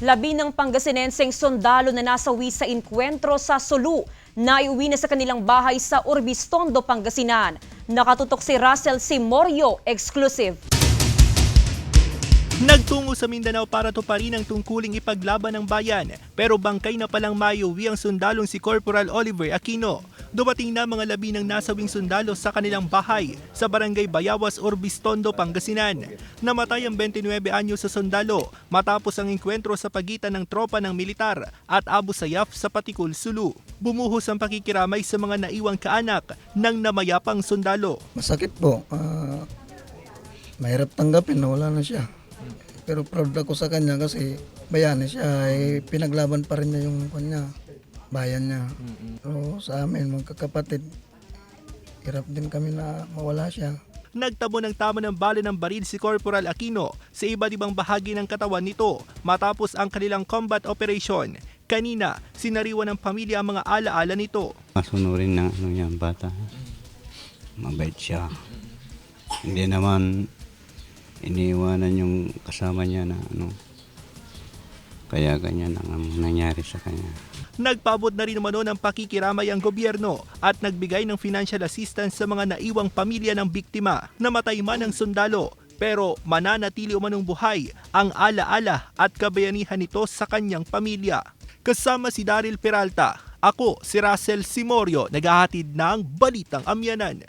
Labi ng Pangasinenseng sundalo na nasawi sa inkwentro sa Sulu na iuwi na sa kanilang bahay sa Urbistondo, Pangasinan. Nakatutok si Russell Simorio, exclusive. Nagtungo sa Mindanao para tuparin ang tungkuling ipaglaban ng bayan pero bangkay na palang mayuwi ang sundalong si Corporal Oliver Aquino. Dumating na mga labi ng nasawing sundalo sa kanilang bahay sa barangay Bayawas, Orbistondo, Pangasinan. Namatay ang 29 anyo sa sundalo matapos ang engkwentro sa pagitan ng tropa ng militar at Abu Sayyaf sa Patikul, Sulu. Bumuhos ang pakikiramay sa mga naiwang kaanak ng namayapang sundalo. Masakit po. Ah, mahirap tanggapin na wala na siya. Pero proud ako sa kanya kasi bayani siya. Eh, pinaglaban pa rin niya yung kanya, bayan niya. So sa amin, magkakapatid, hirap din kami na mawala siya. Nagtabo ng tama ng bala ng baril si Corporal Aquino sa iba't ibang bahagi ng katawan nito matapos ang kanilang combat operation. Kanina, sinariwan ng pamilya ang mga alaala nito. Masunurin ng ano niya, bata. Mabait siya. Hindi naman iniiwanan yung kasama niya na ano. Kaya ganyan ang nangyari sa kanya. Nagpabot na rin naman ng pakikiramay ang gobyerno at nagbigay ng financial assistance sa mga naiwang pamilya ng biktima. Namatay man ang sundalo pero mananatili umanong buhay ang alaala at kabayanihan nito sa kanyang pamilya. Kasama si Daryl Peralta, ako si Russell Simorio, naghahatid ng Balitang Amyanan.